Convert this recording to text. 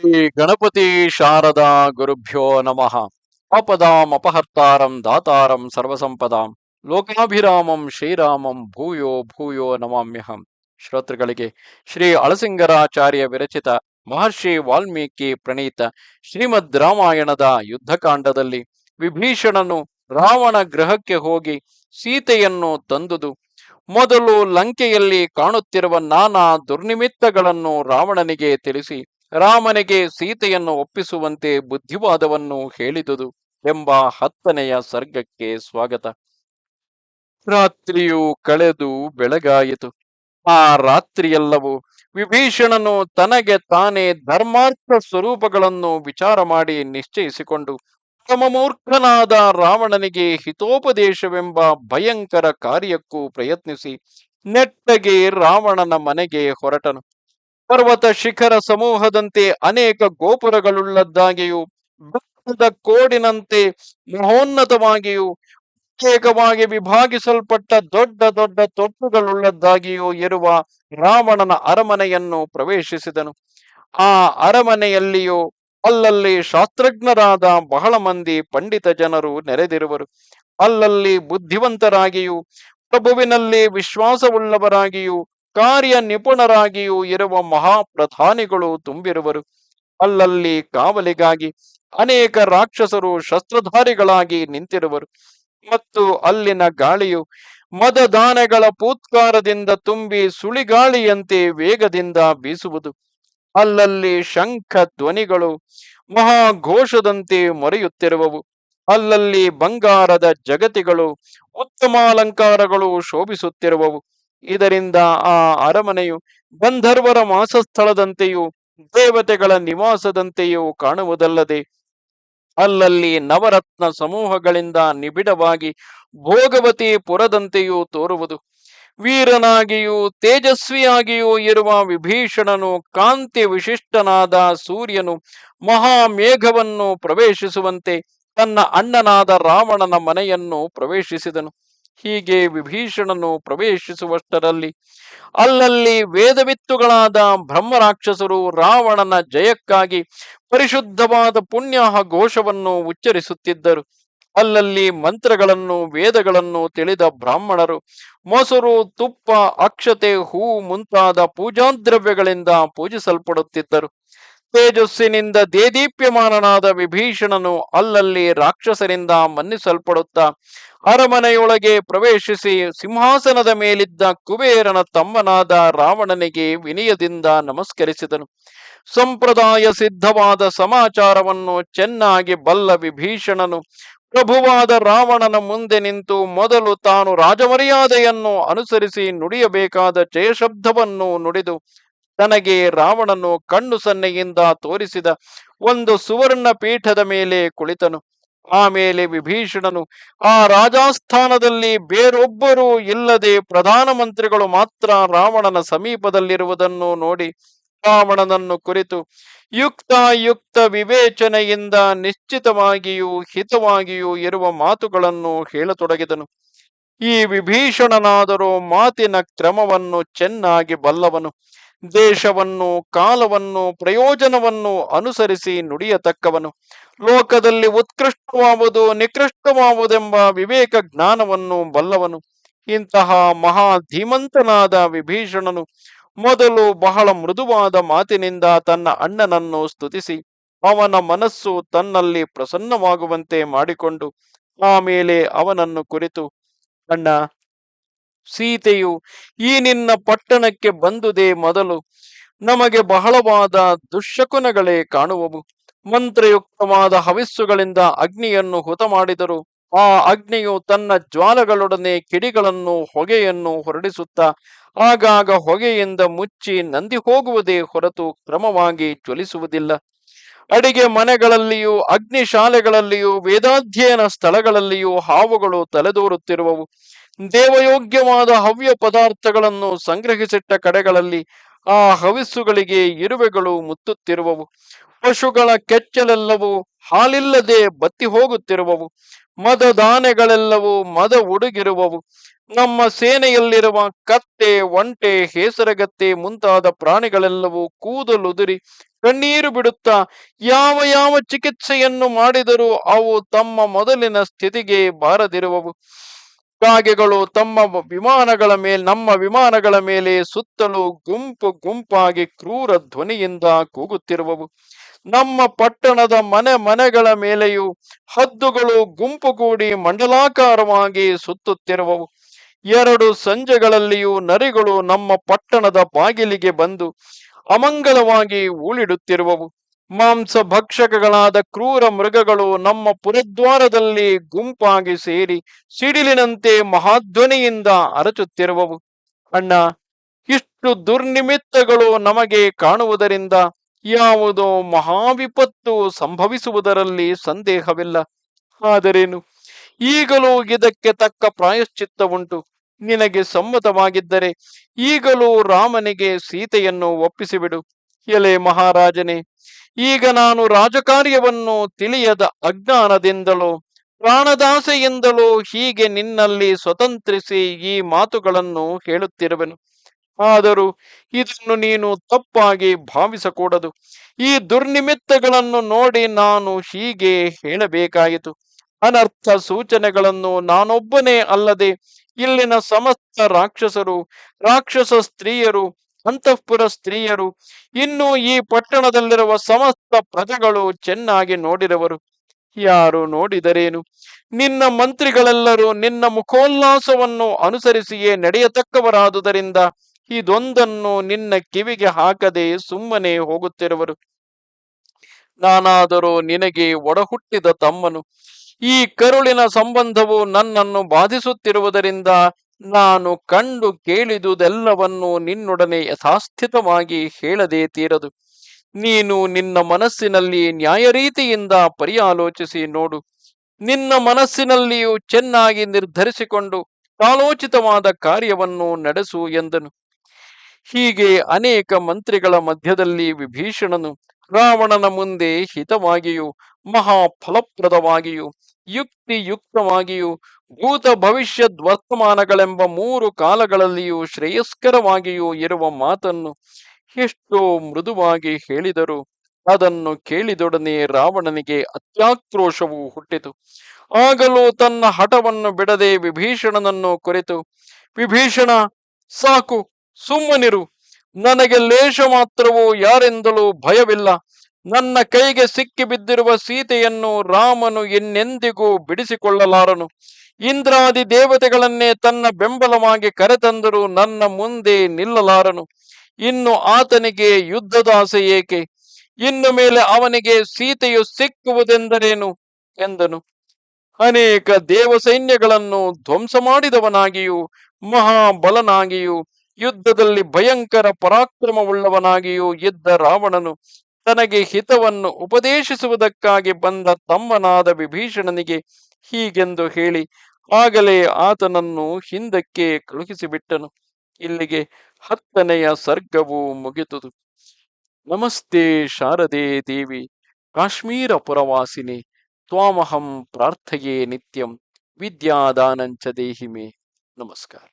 ಶ್ರೀ ಗಣಪತಿ ಶಾರದಾ ಗುರುಭ್ಯೋ ನಮಃ. ಅಪದಾಂ ಅಪಹರ್ತಾರಂ ದಾತಾರಂ ಸರ್ವಸಂಪದಾಂ. ಲೋಕಾಭಿರಾಮಂ ಶ್ರೀರಾಮಂ ಭೂಯೋ ಭೂಯೋ ನಮಾಮ್ಯಹಂ. ಶ್ರೋತೃಗಳಿಗೆ ಶ್ರೀ ಅಳಸಿಂಗರಾಚಾರ್ಯ ವಿರಚಿತ ಮಹರ್ಷಿ ವಾಲ್ಮೀಕಿ ಪ್ರಣೀತ ಶ್ರೀಮದ್ ರಾಮಾಯಣದ ಯುದ್ಧಕಾಂಡದಲ್ಲಿ ವಿಭೀಷಣನು ರಾವಣ ಗ್ರಹಕ್ಕೆ ಹೋಗಿ ಸೀತೆಯನ್ನು ತಂದುದು. ಮೊದಲು ಲಂಕೆಯಲ್ಲಿ ಕಾಣುತ್ತಿರುವ ನಾನಾ ದುರ್ನಿಮಿತ್ತಗಳನ್ನು ರಾವಣನಿಗೆ ತಿಳಿಸಿ ರಾಮನಿಗೆ ಸೀತೆಯನ್ನು ಒಪ್ಪಿಸುವಂತೆ ಬುದ್ಧಿವಾದವನ್ನು ಹೇಳಿದುದು ಎಂಬ ಹತ್ತನೆಯ ಸರ್ಗಕ್ಕೆ ಸ್ವಾಗತ. ರಾತ್ರಿಯು ಕಳೆದು ಬೆಳಗಾಯಿತು. ಆ ರಾತ್ರಿಯೆಲ್ಲವೂ ವಿಭೀಷಣನು ತನಗೆ ತಾನೇ ಧರ್ಮಾರ್ಥ ಸ್ವರೂಪಗಳನ್ನು ವಿಚಾರ ಮಾಡಿ ನಿಶ್ಚಯಿಸಿಕೊಂಡು ಮೂರ್ಖನಾದ ರಾವಣನಿಗೆ ಹಿತೋಪದೇಶವೆಂಬ ಭಯಂಕರ ಕಾರ್ಯಕ್ಕೂ ಪ್ರಯತ್ನಿಸಿ ನೆಟ್ಟಗೆ ರಾವಣನ ಮನೆಗೆ ಹೊರಟನು. ಪರ್ವತ ಶಿಖರ ಸಮೂಹದಂತೆ ಅನೇಕ ಗೋಪುರಗಳುಳ್ಳದ್ದಾಗಿಯೂ ಬೆಟ್ಟದ ಕೋಡಿನಂತೆ ಮಹೋನ್ನತವಾಗಿಯೂ, ಪ್ರತ್ಯೇಕವಾಗಿ ವಿಭಾಗಿಸಲ್ಪಟ್ಟ ದೊಡ್ಡ ದೊಡ್ಡ ತೊಟ್ಟುಗಳುಳ್ಳದ್ದಾಗಿಯೂ ಇರುವ ರಾವಣನ ಅರಮನೆಯನ್ನು ಪ್ರವೇಶಿಸಿದನು. ಆ ಅರಮನೆಯಲ್ಲಿಯೂ ಅಲ್ಲಲ್ಲಿ ಶಾಸ್ತ್ರಜ್ಞರಾದ ಬಹಳ ಮಂದಿ ಪಂಡಿತ ಜನರು ನೆರೆದಿರುವರು. ಅಲ್ಲಲ್ಲಿ ಬುದ್ಧಿವಂತರಾಗಿಯೂ, ಪ್ರಭುವಿನಲ್ಲಿ ವಿಶ್ವಾಸವುಳ್ಳವರಾಗಿಯೂ ಕಾರ್ಯ ನಿಪುಣರಾಗಿಯೂ ಇರುವ ಮಹಾಪ್ರಧಾನಿಗಳು ತುಂಬಿರುವರು. ಅಲ್ಲಲ್ಲಿ ಕಾವಲಿಗಾಗಿ ಅನೇಕ ರಾಕ್ಷಸರು ಶಸ್ತ್ರಧಾರಿಗಳಾಗಿ ನಿಂತಿರುವರು. ಮತ್ತು ಅಲ್ಲಿನ ಗಾಳಿಯು ಮದದಾನೆಗಳ ಪೂತ್ಕಾರದಿಂದ ತುಂಬಿ ಸುಳಿಗಾಳಿಯಂತೆ ವೇಗದಿಂದ ಬೀಸುವುದು. ಅಲ್ಲಲ್ಲಿ ಶಂಖ ಧ್ವನಿಗಳು ಮಹಾಘೋಷದಂತೆ ಮೊರೆಯುತ್ತಿರುವವು. ಅಲ್ಲಲ್ಲಿ ಬಂಗಾರದ ಜಗತಿಗಳು ಉತ್ತಮಾಲಂಕಾರಗಳು ಶೋಭಿಸುತ್ತಿರುವವು. ಇದರಿಂದ ಆ ಅರಮನೆಯು ಗಂಧರ್ವರ ಮಾಸಸ್ಥಳದಂತೆಯೂ ದೇವತೆಗಳ ನಿವಾಸದಂತೆಯೂ ಕಾಣುವುದಲ್ಲದೆ ಅಲ್ಲಲ್ಲಿ ನವರತ್ನ ಸಮೂಹಗಳಿಂದ ನಿಬಿಡವಾಗಿ ಭೋಗವತಿ ಪುರದಂತೆಯೂ ತೋರುವುದು. ವೀರನಾಗಿಯೂ ತೇಜಸ್ವಿಯಾಗಿಯೂ ಇರುವ ವಿಭೀಷಣನು ಕಾಂತಿ ವಿಶಿಷ್ಟನಾದ ಸೂರ್ಯನು ಮಹಾಮೇಘವನ್ನು ಪ್ರವೇಶಿಸುವಂತೆ ತನ್ನ ಅಣ್ಣನಾದ ರಾವಣನ ಮನೆಯನ್ನು ಪ್ರವೇಶಿಸಿದನು. ಹೀಗೆ ವಿಭೀಷಣನು ಪ್ರವೇಶಿಸುವಷ್ಟರಲ್ಲಿ ಅಲ್ಲಲ್ಲಿ ವೇದವಿತ್ತುಗಳಾದ ಬ್ರಹ್ಮರಾಕ್ಷಸರು ರಾವಣನ ಜಯಕ್ಕಾಗಿ ಪರಿಶುದ್ಧವಾದ ಪುಣ್ಯ ಘೋಷವನ್ನು ಉಚ್ಚರಿಸುತ್ತಿದ್ದರು. ಅಲ್ಲಲ್ಲಿ ಮಂತ್ರಗಳನ್ನು, ವೇದಗಳನ್ನು ತಿಳಿದ ಬ್ರಾಹ್ಮಣರು ಮೊಸರು, ತುಪ್ಪ, ಅಕ್ಷತೆ ಹೂ ಮುಂತಾದ ಪೂಜಾದ್ರವ್ಯಗಳಿಂದ ಪೂಜಿಸಲ್ಪಡುತ್ತಿದ್ದರು. ತೇಜಸ್ಸಿನಿಂದ ದೇದೀಪ್ಯಮಾನನಾದ ವಿಭೀಷಣನು ಅಲ್ಲಲ್ಲಿ ರಾಕ್ಷಸರಿಂದ ಮನ್ನಿಸಲ್ಪಡುತ್ತಾ ಅರಮನೆಯೊಳಗೆ ಪ್ರವೇಶಿಸಿ ಸಿಂಹಾಸನದ ಮೇಲಿದ್ದ ಕುಬೇರನ ತಮ್ಮನಾದ ರಾವಣನಿಗೆ ವಿನಯದಿಂದ ನಮಸ್ಕರಿಸಿದನು. ಸಂಪ್ರದಾಯ ಸಿದ್ಧವಾದ ಸಮಾಚಾರವನ್ನು ಚೆನ್ನಾಗಿ ಬಲ್ಲ ವಿಭೀಷಣನು ಪ್ರಭುವಾದ ರಾವಣನ ಮುಂದೆ ನಿಂತು ಮೊದಲು ತಾನು ರಾಜಮರ್ಯಾದೆಯನ್ನು ಅನುಸರಿಸಿ ನುಡಿಯಬೇಕಾದ ಜಯಶಬ್ದವನ್ನು ನುಡಿದು ತನಗೆ ರಾವಣನು ಕಣ್ಣು ಸನ್ನೆಯಿಂದ ತೋರಿಸಿದ ಒಂದು ಸುವರ್ಣ ಪೀಠದ ಮೇಲೆ ಕುಳಿತನು. ಆಮೇಲೆ ವಿಭೀಷಣನು, ಆ ರಾಜಾಸ್ಥಾನದಲ್ಲಿ ಬೇರೊಬ್ಬರೂ ಇಲ್ಲದೆ ಪ್ರಧಾನಮಂತ್ರಿಗಳು ಮಾತ್ರ ರಾವಣನ ಸಮೀಪದಲ್ಲಿರುವುದನ್ನು ನೋಡಿ ರಾವಣನನ್ನು ಕುರಿತು ಯುಕ್ತಾಯುಕ್ತ ವಿವೇಚನೆಯಿಂದ ನಿಶ್ಚಿತವಾಗಿಯೂ ಹಿತವಾಗಿಯೂ ಇರುವ ಮಾತುಗಳನ್ನು ಹೇಳತೊಡಗಿದನು. ಈ ವಿಭೀಷಣನಾದರೂ ಮಾತಿನ ಕ್ರಮವನ್ನು ಚೆನ್ನಾಗಿ ಬಲ್ಲವನು. ದೇಶವನ್ನು ಕಾಲವನ್ನು, ಪ್ರಯೋಜನವನ್ನು ಅನುಸರಿಸಿ ನುಡಿಯತಕ್ಕವನು. ಲೋಕದಲ್ಲಿ ಉತ್ಕೃಷ್ಟವಾವುದು, ನಿಕೃಷ್ಟವಾವುದೆಂಬ ವಿವೇಕ ಜ್ಞಾನವನ್ನು ಬಲ್ಲವನು. ಇಂತಹ ಮಹಾ ಧೀಮಂತನಾದ ವಿಭೀಷಣನು ಮೊದಲು ಬಹಳ ಮೃದುವಾದ ಮಾತಿನಿಂದ ತನ್ನ ಅಣ್ಣನನ್ನು ಸ್ತುತಿಸಿ, ಅವನ ಮನಸ್ಸು ತನ್ನಲ್ಲಿ ಪ್ರಸನ್ನವಾಗುವಂತೆ ಮಾಡಿಕೊಂಡು ಆಮೇಲೆ ಅವನನ್ನು ಕುರಿತು, ಅಣ್ಣ ಸೀತೆಯು, ಈ ನಿನ್ನ ಪಟ್ಟಣಕ್ಕೆ ಬಂದುದೇ ಮೊದಲು. ನಮಗೆ ಬಹಳವಾದ ದುಶ್ಶಕುನಗಳೇ ಕಾಣುವವು. ಮಂತ್ರಯುಕ್ತವಾದ ಹವಿಸ್ಸುಗಳಿಂದ ಅಗ್ನಿಯನ್ನು ಹುತ ಮಾಡಿದರು ಆ ಅಗ್ನಿಯು ತನ್ನ ಜ್ವಾಲಗಳೊಡನೆ ಕಿಡಿಗಳನ್ನು ಹೊಗೆಯನ್ನು ಹೊರಡಿಸುತ್ತಾ, ಆಗಾಗ ಹೊಗೆಯಿಂದ ಮುಚ್ಚಿ ನಂದಿ ಹೋಗುವುದೇ ಹೊರತು ಕ್ರಮವಾಗಿ ಜ್ವಲಿಸುವುದಿಲ್ಲ. ಅಡಿಗೆ ಮನೆಗಳಲ್ಲಿಯೂ, ಅಗ್ನಿಶಾಲೆಗಳಲ್ಲಿಯೂ, ವೇದಾಧ್ಯಯನ ಸ್ಥಳಗಳಲ್ಲಿಯೂ ಹಾವುಗಳು ತಲೆದೋರುತ್ತಿರುವವು. ದೇವಯೋಗ್ಯವಾದ ಹವ್ಯ ಪದಾರ್ಥಗಳನ್ನು ಸಂಗ್ರಹಿಸಿಟ್ಟ ಕಡೆಗಳಲ್ಲಿ ಆ ಹವಿಸ್ಸುಗಳಿಗೆ ಇರುವೆಗಳು ಮುತ್ತುತ್ತಿರುವವು. ಪಶುಗಳ ಕೆಚ್ಚಲೆಲ್ಲವೂ ಹಾಲಿಲ್ಲದೆ ಬತ್ತಿ ಹೋಗುತ್ತಿರುವವು. ಮದದಾನೆಗಳೆಲ್ಲವೂ ಮದ ಉಡುಗಿರುವವು. ನಮ್ಮ ಸೇನೆಯಲ್ಲಿರುವ ಕತ್ತೆ, ಒಂಟೆ, ಹೇಸರಗತ್ತೆ ಮುಂತಾದ ಪ್ರಾಣಿಗಳೆಲ್ಲವೂ ಕೂದಲುದುರಿ ಕಣ್ಣೀರು ಬಿಡುತ್ತಾ ಯಾವ ಯಾವ ಚಿಕಿತ್ಸೆಯನ್ನು ಮಾಡಿದರೂ ಅವು ತಮ್ಮ ಮೊದಲಿನ ಸ್ಥಿತಿಗೆ ಬಾರದಿರುವವು. ಕಾಗೆಗಳು ತಮ್ಮ ವಿಮಾನಗಳ ಮೇಲೆ, ನಮ್ಮ ವಿಮಾನಗಳ ಮೇಲೆ ಸುತ್ತಲೂ ಗುಂಪು ಗುಂಪಾಗಿ ಕ್ರೂರ ಧ್ವನಿಯಿಂದ ಕೂಗುತ್ತಿರುವವು. ನಮ್ಮ ಪಟ್ಟಣದ ಮನೆ ಮನೆಗಳ ಮೇಲೆಯೂ ಹದ್ದುಗಳು ಗುಂಪು ಕೂಡಿ ಮಂಡಲಾಕಾರವಾಗಿ ಸುತ್ತುತ್ತಿರುವವು. ಎರಡು ಸಂಜೆಗಳಲ್ಲಿಯೂ ನರಿಗಳು ನಮ್ಮ ಪಟ್ಟಣದ ಬಾಗಿಲಿಗೆ ಬಂದು ಅಮಂಗಲವಾಗಿ ಉಳಿಡುತ್ತಿರುವವು. ಮಾಂಸ ಭಕ್ಷಕಗಳಾದ ಕ್ರೂರ ಮೃಗಗಳು ನಮ್ಮ ಪುರದ್ವಾರದಲ್ಲಿ ಗುಂಪಾಗಿ ಸೇರಿ ಸಿಡಿಲಿನಂತೆ ಮಹಾಧ್ವನಿಯಿಂದ ಅರಚುತ್ತಿರುವವು. ಅಣ್ಣ, ಇಷ್ಟು ದುರ್ನಿಮಿತ್ತಗಳು ನಮಗೆ ಕಾಣುವುದರಿಂದ ಯಾವುದೋ ಮಹಾವಿಪತ್ತು ಸಂಭವಿಸುವುದರಲ್ಲಿ ಸಂದೇಹವಿಲ್ಲ. ಆದರೇನು ಈಗಲೂ ಇದಕ್ಕೆ ತಕ್ಕ ಪ್ರಾಯಶ್ಚಿತ್ತ ಉಂಟು ನಿನಗೆ ಸಮ್ಮತವಾಗಿದ್ದರೆ ಈಗಲೂ ರಾಮನಿಗೆ ಸೀತೆಯನ್ನು ಒಪ್ಪಿಸಿಬಿಡು. ಎಲೆ ಮಹಾರಾಜನೇ, ಈಗ ನಾನು ರಾಜಕಾರ್ಯವನ್ನು ತಿಳಿಯದ ಅಜ್ಞಾನದಿಂದಲೋ, ಪ್ರಾಣದಾಸೆಯಿಂದಲೋ ಹೀಗೆ ನಿನ್ನಲ್ಲಿ ಸ್ವತಂತ್ರಿಸಿ ಈ ಮಾತುಗಳನ್ನು ಹೇಳುತ್ತಿರುವೆನು. ಆದರೂ ಇದನ್ನು ನೀನು ತಪ್ಪಾಗಿ ಭಾವಿಸಕೂಡದು. ಈ ದುರ್ನಿಮಿತ್ತಗಳನ್ನು ನೋಡಿ ನಾನು ಹೀಗೆ ಹೇಳಬೇಕಾಯಿತು. ಅನರ್ಥ ಸೂಚನೆಗಳನ್ನು ನಾನೊಬ್ಬನೇ ಅಲ್ಲದೆ ಇಲ್ಲಿನ ಸಮಸ್ತ ರಾಕ್ಷಸರು, ರಾಕ್ಷಸ ಸ್ತ್ರೀಯರು, ಅಂತಃಪುರ ಸ್ತ್ರೀಯರು, ಇನ್ನು ಈ ಪಟ್ಟಣದಲ್ಲಿರುವ ಸಮಸ್ತ ಪ್ರಜೆಗಳು ಚೆನ್ನಾಗಿ ನೋಡಿರುವರು ಯಾರು ನೋಡಿದರೇನು? ನಿನ್ನ ಮಂತ್ರಿಗಳೆಲ್ಲರೂ ನಿನ್ನ ಮುಖೋಲ್ಲಾಸವನ್ನು ಅನುಸರಿಸಿಯೇ ನಡೆಯತಕ್ಕವರಾದುದರಿಂದ ಇದೊಂದನ್ನು ನಿನ್ನ ಕಿವಿಗೆ ಹಾಕದೆ ಸುಮ್ಮನೆ ಹೋಗುತ್ತಿರುವರು. ನಾನಾದರೂ ನಿನಗೆ ಒಡಹುಟ್ಟಿದ ತಮ್ಮನು. ಈ ಕರುಳಿನ ಸಂಬಂಧವು ನನ್ನನ್ನು ಬಾಧಿಸುತ್ತಿರುವುದರಿಂದ ನಾನು ಕಂಡು ಕೇಳಿದುದೆಲ್ಲವನ್ನು ನಿನ್ನೊಡನೆ ಯಥಾಸ್ಥಿತವಾಗಿ ಹೇಳದೆ ತೀರದು. ನೀನು ನಿನ್ನ ಮನಸ್ಸಿನಲ್ಲಿ ನ್ಯಾಯರೀತಿಯಿಂದ ಪರ್ಯಾಲೋಚಿಸಿ ನೋಡು. ನಿನ್ನ ಮನಸ್ಸಿನಲ್ಲಿಯೂ ಚೆನ್ನಾಗಿ ನಿರ್ಧರಿಸಿಕೊಂಡು ಕಾಲೋಚಿತವಾದ ಕಾರ್ಯವನ್ನು ನಡೆಸು ಎಂದನು. ಹೀಗೆ ಅನೇಕ ಮಂತ್ರಿಗಳ ಮಧ್ಯದಲ್ಲಿ ವಿಭೀಷಣನು ರಾವಣನ ಮುಂದೆ ಹಿತವಾಗಿಯೂ ಮಹಾ ಫಲಪ್ರದವಾಗಿಯೂ ಯುಕ್ತಿಯುಕ್ತವಾಗಿಯೂ, ಭೂತ ಭವಿಷ್ಯದ್ ವರ್ತಮಾನಗಳೆಂಬ ಮೂರು ಕಾಲಗಳಲ್ಲಿಯೂ ಶ್ರೇಯಸ್ಕರವಾಗಿಯೂ ಇರುವ ಮಾತನ್ನು ಎಷ್ಟೋ ಮೃದುವಾಗಿ ಹೇಳಿದರು. ಅದನ್ನು ಕೇಳಿದೊಡನೆ ರಾವಣನಿಗೆ ಅತ್ಯಾಕ್ರೋಶವು ಹುಟ್ಟಿತು. ಆಗಲೂ ತನ್ನ ಹಠವನ್ನು ಬಿಡದೆ ವಿಭೀಷಣನನ್ನು ಕುರಿತು. ವಿಭೀಷಣ, ಸಾಕು, ಸುಮ್ಮನಿರು. ನನಗೆ ಲೇಷ ಮಾತ್ರವೂ ಯಾರೆಂದಲೂ ಭಯವಿಲ್ಲ. ನನ್ನ ಕೈಗೆ ಸಿಕ್ಕಿ ಬಿದ್ದಿರುವ ಸೀತೆಯನ್ನು ರಾಮನು ಇನ್ನೆಂದಿಗೂ ಬಿಡಿಸಿಕೊಳ್ಳಲಾರನು. ಇಂದ್ರಾದಿ ದೇವತೆಗಳನ್ನೇ ತನ್ನ ಬೆಂಬಲವಾಗಿ ಕರೆತಂದರೂ ನನ್ನ ಮುಂದೆ ನಿಲ್ಲಲಾರನು. ಇನ್ನು ಆತನಿಗೆ ಯುದ್ಧದಾಸೆ ಏಕೆ? ಇನ್ನು ಮೇಲೆ ಅವನಿಗೆ ಸೀತೆಯು ಸಿಕ್ಕುವುದೆಂದರೇನು? ಎಂದನು. ಅನೇಕ ದೇವ ಸೈನ್ಯಗಳನ್ನು ಧ್ವಂಸ ಮಾಡಿದವನಾಗಿಯೂ, ಮಹಾಬಲನಾಗಿಯೂ ಯುದ್ಧದಲ್ಲಿ ಭಯಂಕರ ಪರಾಕ್ರಮವುಳ್ಳವನಾಗಿಯೂ ಇದ್ದ ರಾವಣನು ತನಗೆ ಹಿತವನ್ನು ಉಪದೇಶಿಸುವುದಕ್ಕಾಗಿ ಬಂದ ತಮ್ಮನಾದ ವಿಭೀಷಣನಿಗೆ ಹೀಗೆಂದು ಹೇಳಿ ಆಗಲೇ ಆತನನ್ನು ಹಿಂದಕ್ಕೆ ಕಳುಹಿಸಿಬಿಟ್ಟನು. ಇಲ್ಲಿಗೆ ಹತ್ತನೆಯ ಸರ್ಗವು ಮುಗಿತುದು ನಮಸ್ತೆ ಶಾರದೆ ದೇವಿ, ಕಾಶ್ಮೀರ ಪುರವಾಸಿನಿ, ತ್ವಾಮಹಂ ಪ್ರಾರ್ಥಯೇ ನಿತ್ಯಂ, ವಿದ್ಯಾದಾನಂಚ ದೇಹಿಮೆ. ನಮಸ್ಕಾರ.